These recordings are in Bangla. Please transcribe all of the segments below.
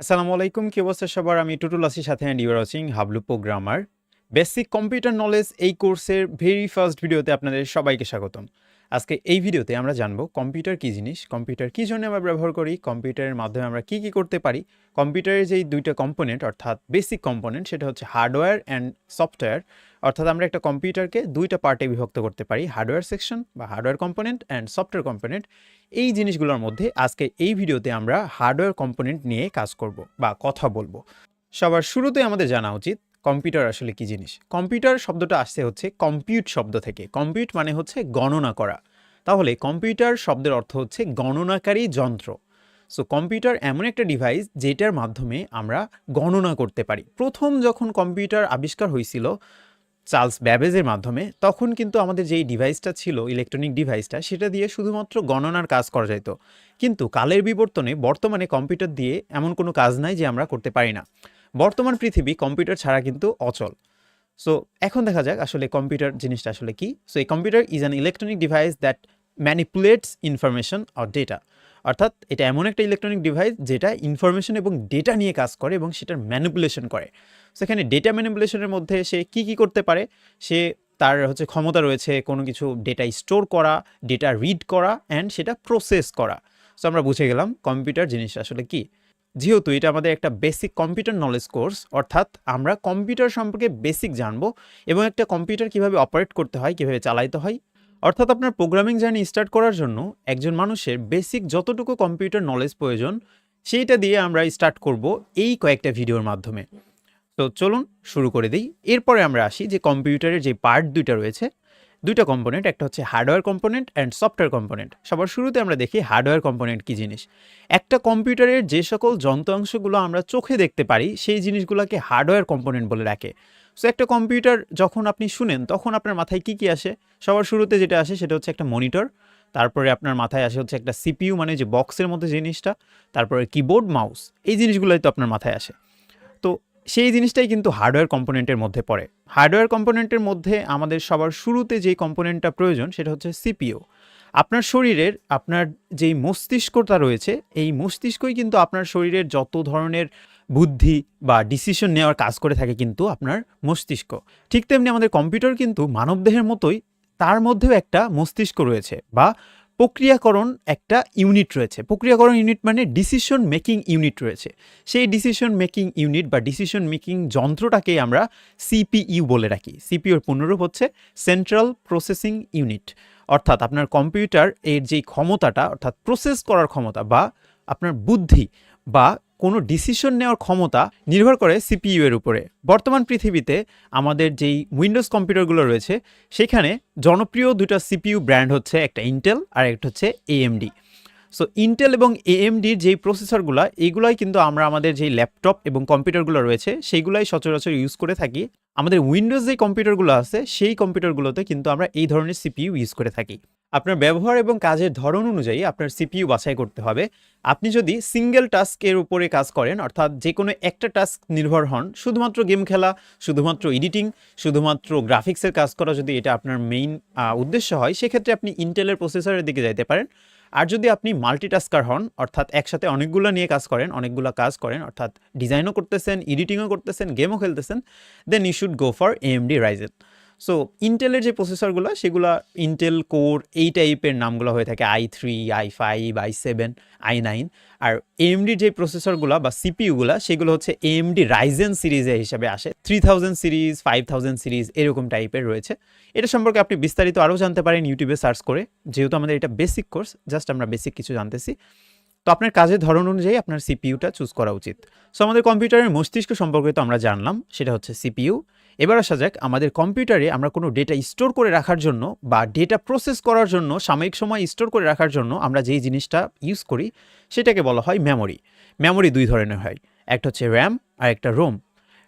আসসালামু আলাইকুম, কি অবস্থা সবার? আমি টুটুল আসির সাথে and you're watching Hablu programmer basic computer knowledge এই কোর্সের ভেরি ফার্স্ট ভিডিওতে আপনাদের সবাইকে স্বাগতম। আজকে এই ভিডিওতে আমরা জানব কম্পিউটার কী জিনিস, কম্পিউটার কী জন্য আমরা ব্যবহার করি, কম্পিউটারের মাধ্যমে আমরা কী কী করতে পারি। কম্পিউটারের যেই দুইটা কম্পোনেন্ট অর্থাৎ বেসিক কম্পোনেন্ট সেটা হচ্ছে হার্ডওয়্যার অ্যান্ড সফটওয়্যার অর্থাৎ আমরা একটা কম্পিউটারকে দুইটা পার্টে বিভক্ত করতে পারি হার্ডওয়্যার সেকশন বা hardware component and software component এই জিনিসগুলোর মধ্যে আজকে এই ভিডিওতে আমরা হার্ডওয়্যার কম্পোনেন্ট নিয়ে কাজ করব বা কথা বলব। সবার শুরুতে আমাদের জানা উচিত কম্পিউটার আসলে কি জিনিস? কম্পিউটার শব্দটা আসছে হচ্ছে কম্পিউট শব্দ থেকে। কম্পিউট মানে হচ্ছে গণনা করা। তাহলে কম্পিউটার শব্দের অর্থ হচ্ছে গণনাকারী যন্ত্র। সো কম্পিউটার এমন একটা ডিভাইস যেটার মাধ্যমে আমরা গণনা করতে পারি। প্রথম যখন কম্পিউটার আবিষ্কার হয়েছিল চার্লস ব্যাবেজের মাধ্যমে, তখন কিন্তু আমাদের যেই ডিভাইসটা ছিল ইলেকট্রনিক ডিভাইসটা সেটা দিয়ে শুধুমাত্র গণনার কাজ করা যেত কিন্তু কালের বিবর্তনে বর্তমানে কম্পিউটার দিয়ে এমন কোনো কাজ নাই যে আমরা করতে পারি না। বর্তমান পৃথিবী কম্পিউটার ছাড়া কিন্তু অচল। সো এখন দেখা যাক আসলে কম্পিউটার জিনিসটা আসলে কি। সো এই computer is an electronic device that manipulates information or data অর্থাৎ এটা এমন একটা ইলেকট্রনিক ডিভাইস যেটা ইনফরমেশন এবং ডেটা নিয়ে কাজ করে এবং সেটার ম্যানিপুলেশন করে। সেখানে ডেটা ম্যানিপুলেশনের মধ্যে সে কি কি করতে পারে? সে তার হচ্ছে ক্ষমতা রয়েছে কোনো কিছু ডেটা স্টোর করা ডেটা রিড করা অ্যান্ড সেটা প্রসেস করা। সো আমরা বুঝে গেলাম কম্পিউটার জিনিসটা আসলে কি। যেহেতু এটা আমাদের একটা বেসিক কম্পিউটার নলেজ কোর্স অর্থাৎ আমরা কম্পিউটার সম্পর্কে বেসিক জানব এবং একটা কম্পিউটার কীভাবে অপারেট করতে হয়, কীভাবে চালাইতে হয়। অর্থাৎ আপনার প্রোগ্রামিং জার্নি স্টার্ট করার জন্য একজন মানুষের বেসিক যতটুকু কম্পিউটার নলেজ প্রয়োজন, সেইটা দিয়ে আমরা স্টার্ট করব এই কয়েকটা ভিডিওর মাধ্যমে। তো চলুন শুরু করে দিই। এরপরে আমরা আসি যে কম্পিউটারের যে পার্ট দুইটা রয়েছে দুইটা কম্পোনেন্ট একটা হচ্ছে hardware component and software component সবার শুরুতে আমরা দেখি হার্ডওয়্যার কম্পোনেন্ট কী জিনিস। একটা কম্পিউটারের যে সকল যন্ত্রাংশগুলো আমরা চোখে দেখতে পারি, সেই জিনিসগুলোকে হার্ডওয়্যার কম্পোনেন্ট বলে রাখে। সো একটা কম্পিউটার যখন আপনি শুনেন, তখন আপনার মাথায় কী কী আসে? সবার শুরুতে যেটা আসে, সেটা হচ্ছে একটা মনিটর তারপরে আপনার মাথায় আসে হচ্ছে একটা সিপিইউ মানে যে বক্সের মতো জিনিসটা, তারপরে কিবোর্ড মাউস এই জিনিসগুলোই তো আপনার মাথায় আসে। তো সেই জিনিসটাই কিন্তু হার্ডওয়্যার কম্পোনেন্টের মধ্যে পড়ে। হার্ডওয়্যার কম্পোনেন্টের মধ্যে আমাদের সবার শুরুতে যেই কম্পোনেন্টটা প্রয়োজন সেটা হচ্ছে সিপিও আপনার শরীরের, আপনার যেই মস্তিষ্কটা রয়েছে, এই মস্তিষ্কই কিন্তু আপনার শরীরের যত ধরনের বুদ্ধি বা ডিসিশন নেওয়ার কাজ করে থাকে কিন্তু আপনার মস্তিষ্ক। ঠিক তেমনি আমাদের কম্পিউটার কিন্তু মানবদেহের মতোই তার মধ্যেও একটা মস্তিষ্ক রয়েছে বা প্রক্রিয়াকরণ একটা ইউনিট রয়েছে। প্রক্রিয়াকরণ ইউনিট মানে ডিসিশন মেকিং ইউনিট রয়েছে। সেই ডিসিশন মেকিং ইউনিট বা ডিসিশন মেকিং যন্ত্রটাকেই আমরা সিপিইউ বলে রাখি। সিপিইউর পুনরূপ হচ্ছে সেন্ট্রাল প্রসেসিং ইউনিট অর্থাৎ আপনার কম্পিউটার এর যেই ক্ষমতাটা, অর্থাৎ প্রসেস করার ক্ষমতা বা আপনার বুদ্ধি বা কোনো ডিসিশন নেওয়ার ক্ষমতা নির্ভর করে সিপিইউ এর উপরে। বর্তমান পৃথিবীতে আমাদের যেই উইন্ডোজ কম্পিউটারগুলো রয়েছে, সেখানে জনপ্রিয় দুটা সিপিইউ ব্র্যান্ড হচ্ছে একটা ইন্টেল আর একটা হচ্ছে এএমডি সো ইন্টেল এবং এএমডির যেই প্রসেসরগুলো এইগুলাই কিন্তু আমরা আমাদের যেই ল্যাপটপ এবং কম্পিউটারগুলো রয়েছে সেইগুলাই সচরাচর ইউজ করে থাকি। আমাদের উইন্ডোজ যেই কম্পিউটারগুলো আছে, সেই কম্পিউটারগুলোতে কিন্তু আমরা এই ধরনের সিপিইউ ইউজ করে থাকি। আপনার ব্যবহার এবং কাজের ধরন অনুযায়ী আপনার সিপিইউ বাছাই করতে হবে। আপনি যদি সিঙ্গেল টাস্কের উপরে কাজ করেন, অর্থাৎ যে কোনো একটা টাস্ক নির্ভর হন, শুধুমাত্র গেম খেলা, শুধুমাত্র এডিটিং শুধুমাত্র গ্রাফিক্সের কাজ করা যদি এটা আপনার মেইন উদ্দেশ্য হয়, সেক্ষেত্রে আপনি ইন্টেলের প্রসেসরের দিকে যাইতে পারেন। আর যদি আপনি মাল্টিটাস্কার হন, অর্থাৎ একসাথে অনেকগুলো নিয়ে কাজ করেন, অনেকগুলো কাজ করেন, অর্থাৎ ডিজাইনও করতেছেন এডিটিংও করতেছেন গেমও খেলতেছেন then you should go for AMD Ryzen so ইন্টেলের যে প্রসেসরগুলো সেগুলো ইন্টেল কোর এই টাইপের নামগুলো হয়ে থাকে i three i five i seven i nine আর এএমডির যে প্রসেসরগুলো বা সিপিইউগুলো সেগুলো হচ্ছে এএমডি রাইজেন সিরিজে হিসাবে আসে। Three thousand series five thousand series এরকম টাইপের রয়েছে। এটা সম্পর্কে আপনি বিস্তারিত আরও জানতে পারেন ইউটিউবে সার্চ করে। যেহেতু আমাদের এটা বেসিক কোর্স জাস্ট আমরা বেসিক কিছু জানতেছি। তো আপনার কাজের ধরন অনুযায়ী আপনার সিপিইউটা চুজ করা উচিত। সো আমাদের কম্পিউটারের মস্তিষ্ক সম্পর্কে তো আমরা জানলাম, সেটা হচ্ছে সিপিইউ এবার আসা যাক আমাদের কম্পিউটারে আমরা কোনো ডেটা স্টোর করে রাখার জন্য বা ডেটা প্রসেস করার জন্য, সাময়িক সময় স্টোর করে রাখার জন্য আমরা যেই জিনিসটা ইউজ করি, সেটাকে বলা হয় মেমোরি মেমোরি দুই ধরনের হয়। একটা হচ্ছে র্যাম আর একটা রোম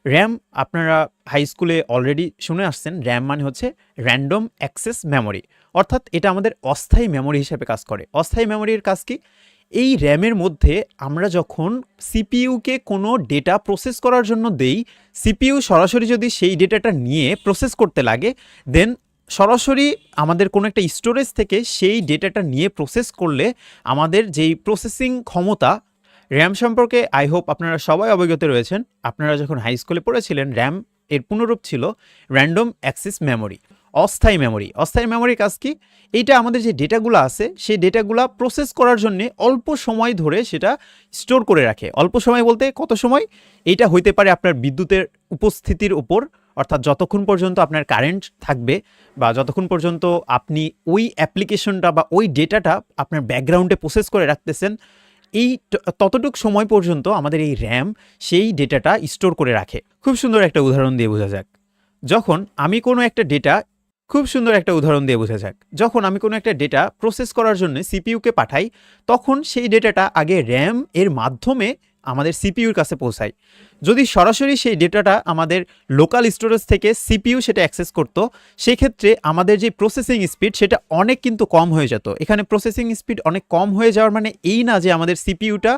র্যাম আপনারা হাই স্কুলে অলরেডি শুনে আসছেন। র্যাম মানে হচ্ছে র্যান্ডম অ্যাক্সেস মেমোরি অর্থাৎ এটা আমাদের অস্থায়ী মেমোরি হিসেবে কাজ করে। অস্থায়ী মেমোরির কাজ কি? এই র্যামের মধ্যে আমরা যখন সিপিইউকে কোনো ডেটা প্রসেস করার জন্য দেই, সিপিইউ সরাসরি যদি সেই ডেটাটা নিয়ে প্রসেস করতে লাগে দেন সরাসরি আমাদের কোনো একটা স্টোরেজ থেকে সেই ডেটাটা নিয়ে প্রসেস করলে আমাদের যেই প্রসেসিং ক্ষমতা, র্যাম সম্পর্কে আই হোপ আপনারা সবাই অবগত রয়েছেন। আপনারা যখন হাই স্কুলে পড়েছিলেন, র্যাম এর পুনরূপ ছিল র্যান্ডম অ্যাক্সিস মেমোরি অস্থায়ী মেমোরি অস্থায়ী মেমোরির কাজ কি? এইটা আমাদের যে ডেটাগুলো আছে, সেই ডেটাগুলো প্রসেস করার জন্য অল্প সময় ধরে সেটা স্টোর করে রাখে। অল্প সময় বলতে কত সময়? এইটা হইতে পারে আপনার বিদ্যুতের উপস্থিতির উপর, অর্থাৎ যতক্ষণ পর্যন্ত আপনার কারেন্ট থাকবে বা যতক্ষণ পর্যন্ত আপনি ওই অ্যাপ্লিকেশনটা বা ওই ডেটাটা আপনার ব্যাকগ্রাউন্ডে প্রসেস করে রাখতেছেন, এই ততটুক সময় পর্যন্ত আমাদের এই র্যাম সেই ডেটাটা স্টোর করে রাখে। খুব সুন্দর একটা উদাহরণ দিয়ে বোঝা যাক। যখন আমি কোনো একটা ডেটা খুব সুন্দর একটা উদাহরণ দিয়ে বোঝা যাক। যখন আমি কোনো একটা ডেটা প্রসেস করার জন্য সিপিইউকে পাঠাই, তখন সেই ডেটাটা আগে র্যাম এর মাধ্যমে আমাদের সিপিইউর কাছে পৌঁছায়। যদি সরাসরি সেই ডেটাটা আমাদের লোকাল স্টোরেজ থেকে সিপিইউ সেটা অ্যাক্সেস করতো, সেক্ষেত্রে আমাদের যে প্রসেসিং স্পিড সেটা অনেক কিন্তু কম হয়ে যেত। এখানে প্রসেসিং স্পিড অনেক কম হয়ে যাওয়ার মানে এই না যে আমাদের সিপিইউটা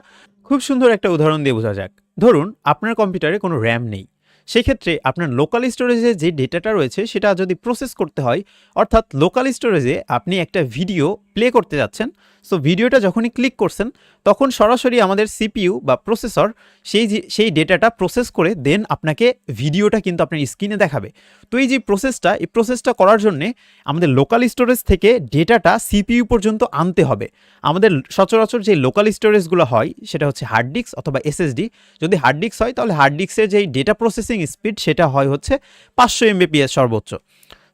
খুব সুন্দর একটা উদাহরণ দিয়ে বোঝা যাক। ধরুন, আপনার কম্পিউটারে কোনো র্যাম নেই। সেক্ষেত্রে আপনার লোকাল স্টোরেজে যে ডেটাটা রয়েছে, সেটা যদি প্রসেস করতে হয়, অর্থাৎ লোকাল স্টোরেজে আপনি একটা ভিডিও প্লে করতে যাচ্ছেন সো ভিডিওটা যখনই ক্লিক করছেন, তখন সরাসরি আমাদের সিপিইউ বা প্রসেসর সেই সেই ডেটাটা প্রসেস করে দেন আপনাকে ভিডিওটা কিন্তু আপনার স্ক্রিনে দেখাবে। তো এই যে প্রসেসটা এই প্রসেসটা করার জন্যে আমাদের লোকাল স্টোরেজ থেকে ডেটাটা সিপিইউ পর্যন্ত আনতে হবে। আমাদের সচরাচর যে লোকাল স্টোরেজগুলো হয়, সেটা হচ্ছে হার্ড ডিস্ক অথবা এসএসডি যদি হার্ড ডিস্ক হয়, তাহলে হার্ড ডিস্কের যেই ডেটা প্রসেসিং স্পিড সেটা হয় হচ্ছে পাঁচশো এমবিপিএস সর্বোচ্চ।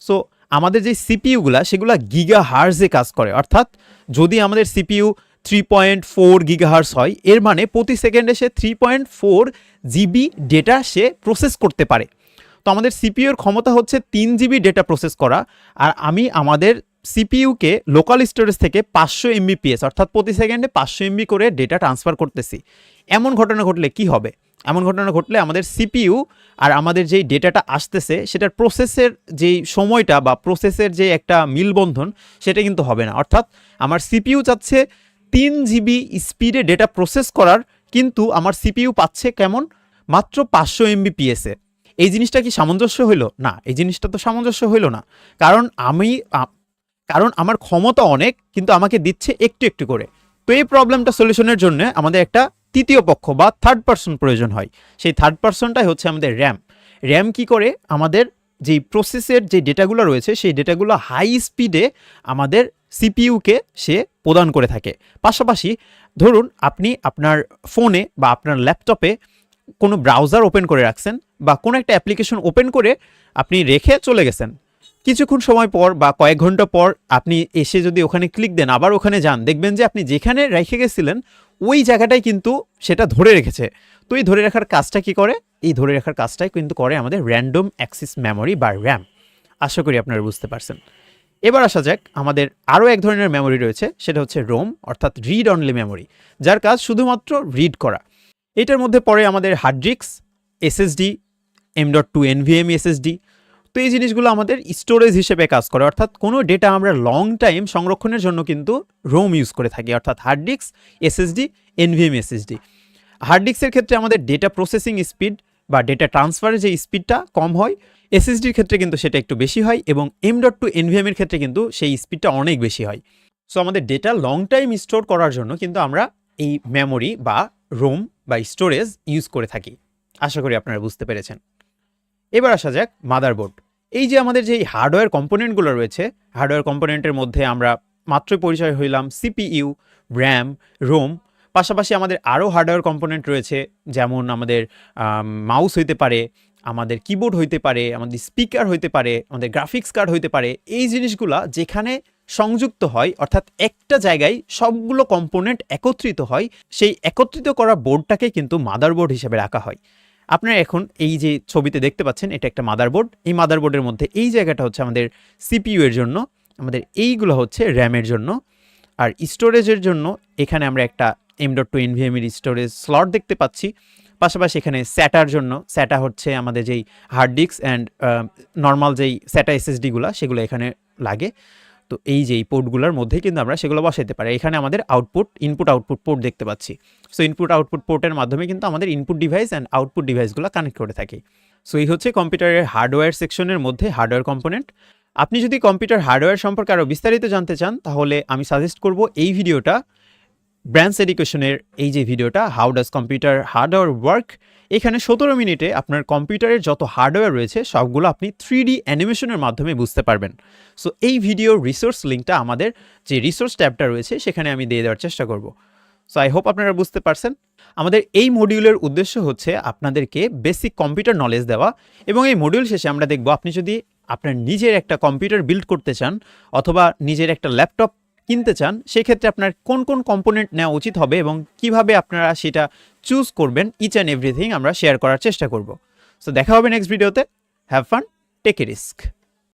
সো আমাদের যে সিপিইউগুলা সেগুলা গিগা হার্সে কাজ করে, অর্থাৎ যদি আমাদের CPU three point four gigahertz হয়, এর মানে প্রতি সেকেন্ডে সে three point four GB data সে প্রসেস করতে পারে। তো আমাদের সিপিইউর ক্ষমতা হচ্ছে তিন জিবি ডেটা প্রসেস করা, আর আমি আমাদের সিপিইউকে লোকাল স্টোরেজ থেকে পাঁচশো এমবিপিএস অর্থাৎ প্রতি সেকেন্ডে পাঁচশো এমবি করে ডেটা ট্রান্সফার করতেছি। এমন ঘটনা ঘটলে কি হবে? এমন ঘটনা ঘটলে আমাদের সিপিইউ আর আমাদের যেই ডেটাটা আসতেছে, সেটার প্রসেসের যেই সময়টা বা প্রসেসের যে একটা মিলবন্ধন, সেটা কিন্তু হবে না। অর্থাৎ আমার সিপিইউ চাচ্ছে তিন জিবি স্পিডে ডেটা প্রসেস করার, কিন্তু আমার সিপিইউ পাচ্ছে কেমন? মাত্র পাঁচশো এমবিপিএসে এই জিনিসটা কি সামঞ্জস্য হইল? না, এই জিনিসটা তো সামঞ্জস্য হইল না। কারণ আমি কারণ আমার ক্ষমতা অনেক, কিন্তু আমাকে দিচ্ছে একটু একটু করে। তো এই প্রবলেমটা সলিউশনের জন্য আমাদের একটা তৃতীয় পক্ষ বা থার্ড পার্সন প্রয়োজন হয়। সেই থার্ড পার্সনটাই হচ্ছে আমাদের র্যাম র্যাম কি করে? আমাদের যেই প্রসেসের যে ডেটাগুলো রয়েছে, সেই ডেটাগুলো হাই স্পিডে আমাদের সিপিইউকে সে প্রদান করে থাকে। পাশাপাশি ধরুন আপনি আপনার ফোনে বা আপনার ল্যাপটপে কোনো ব্রাউজার ওপেন করে রাখছেন বা কোনো একটা অ্যাপ্লিকেশন ওপেন করে আপনি রেখে চলে গেছেন। কিছুক্ষণ সময় পর বা কয়েক ঘণ্টা পর আপনি এসে যদি ওখানে ক্লিক দেন, আবার ওখানে যান, দেখবেন যে আপনি যেখানে রেখে গেছিলেন, ওই জায়গাটাই কিন্তু সেটা ধরে রেখেছে। তো এই ধরে রাখার কাজটা কি করে? এই ধরে রাখার কাজটাই কিন্তু করে আমাদের র্যান্ডম অ্যাক্সিস মেমোরি বা র্যাম আশা করি আপনারা বুঝতে পারছেন। এবার আসা যাক, আমাদের আরও এক ধরনের মেমোরি রয়েছে, সেটা হচ্ছে রোম অর্থাৎ রিড অনলি মেমোরি যার কাজ শুধুমাত্র রিড করা। এটার মধ্যে পড়ে আমাদের hard disk SSD M dot two NVM SSD তো এই জিনিসগুলো আমাদের স্টোরেজ হিসেবে কাজ করে। অর্থাৎ কোনো ডেটা আমরা লং টাইম সংরক্ষণের জন্য কিন্তু রোম ইউজ করে থাকি। অর্থাৎ hard disk SSD NVM SSD hard ডিস্কের ক্ষেত্রে আমাদের ডেটা প্রসেসিং স্পিড বা ডেটা ট্রান্সফারের যে স্পিডটা কম হয় এসএসডির ক্ষেত্রে কিন্তু সেটা একটু বেশি হয় এবং এম ডট টু এনভিএমের ক্ষেত্রে কিন্তু সেই স্পিডটা অনেক বেশি হয়। সো আমাদের ডেটা লং টাইম স্টোর করার জন্য কিন্তু আমরা এই মেমোরি বা রোম বা স্টোরেজ ইউজ করে থাকি। আশা করি আপনারা বুঝতে পেরেছেন। এবার আসা যাক মাদারবোর্ড এই যে আমাদের যে হার্ডওয়্যার কম্পোনেন্টগুলো রয়েছে হার্ডওয়্যার কম্পোনেন্টের মধ্যে আমরা মাত্র পরিচয় হইলাম সিপিইউ র্যাম রোম পাশাপাশি আমাদের আরও হার্ডওয়্যার কম্পোনেন্ট রয়েছে, যেমন আমাদের মাউস হইতে পারে, আমাদের কিবোর্ড হইতে পারে, আমাদের স্পিকার হইতে পারে, আমাদের গ্রাফিক্স কার্ড হইতে পারে, এই জিনিসগুলা যেখানে সংযুক্ত হয়, অর্থাৎ একটা জায়গায় সবগুলো কম্পোনেন্ট একত্রিত হয়, সেই একত্রিত করা বোর্ডটাকে কিন্তু মাদারবোর্ড হিসেবে রাখা হয়। আপনারা এখন এই যে ছবিতে দেখতে পাচ্ছেন, এটা একটা মাদারবোর্ড এই মাদারবোর্ডের মধ্যে এই জায়গাটা হচ্ছে আমাদের সিপিইউ এর জন্য, আমাদের এইগুলো হচ্ছে র্যামের জন্য। আর স্টোরেজের জন্য এখানে আমরা একটা এম ডট টু এনভিএম এর স্টোরেজ স্লট দেখতে পাচ্ছি। পাশাপাশি এখানে স্যাটার জন্য স্যাটা হচ্ছে আমাদের যেই হার্ড ডিস্ক অ্যান্ড নর্মাল যেই স্যাটা এসএসডিগুলো সেগুলো এখানে লাগে। তো এই যে এই পোর্টগুলোর মধ্যেই কিন্তু আমরা সেগুলো বসাইতে পারি। এখানে আমাদের আউটপুট ইনপুট আউটপুট পোর্ট দেখতে পাচ্ছি। সো ইনপুট আউটপুট পোর্টের মাধ্যমে কিন্তু আমাদের ইনপুট ডিভাইস অ্যান্ড আউটপুট ডিভাইসগুলো কানেক্ট করে থাকি। সো এই হচ্ছে কম্পিউটারের হার্ডওয়্যার সেকশনের মধ্যে হার্ডওয়্যার কম্পোনেন্ট আপনি যদি কম্পিউটার হার্ডওয়্যার সম্পর্কে আরও বিস্তারিত জানতে চান, তাহলে আমি সাজেস্ট করব এই ভিডিওটা ব্রাঞ্চ এডুকেশনের এই যে ভিডিওটা how does computer hardware work এখানে সতেরো মিনিটে আপনার কম্পিউটারের যত হার্ডওয়্যার রয়েছে, সবগুলো আপনি থ্রি ডি অ্যানিমেশনের মাধ্যমে বুঝতে পারবেন। সো এই ভিডিওর রিসোর্স লিঙ্কটা আমাদের যে রিসোর্স ট্যাবটা রয়েছে, সেখানে আমি দিয়ে দেওয়ার চেষ্টা করব। সো আই হোপ আপনারা বুঝতে পারছেন। আমাদের এই মডিউলের উদ্দেশ্য হচ্ছে আপনাদেরকে বেসিক কম্পিউটার নলেজ দেওয়া এবং এই মডিউল শেষে আমরা দেখব আপনি যদি আপনার নিজের একটা কম্পিউটার বিল্ড করতে চান অথবা নিজের একটা ল্যাপটপ কিনতে চান, সেক্ষেত্রে আপনার কোন কোন কম্পোনেন্ট নেওয়া উচিত হবে এবং কীভাবে আপনারা সেটা চুজ করবেন ইচ অ্যান্ড এভরিথিং আমরা শেয়ার করার চেষ্টা করব। সো দেখা হবে নেক্সট ভিডিওতে have fun take a risk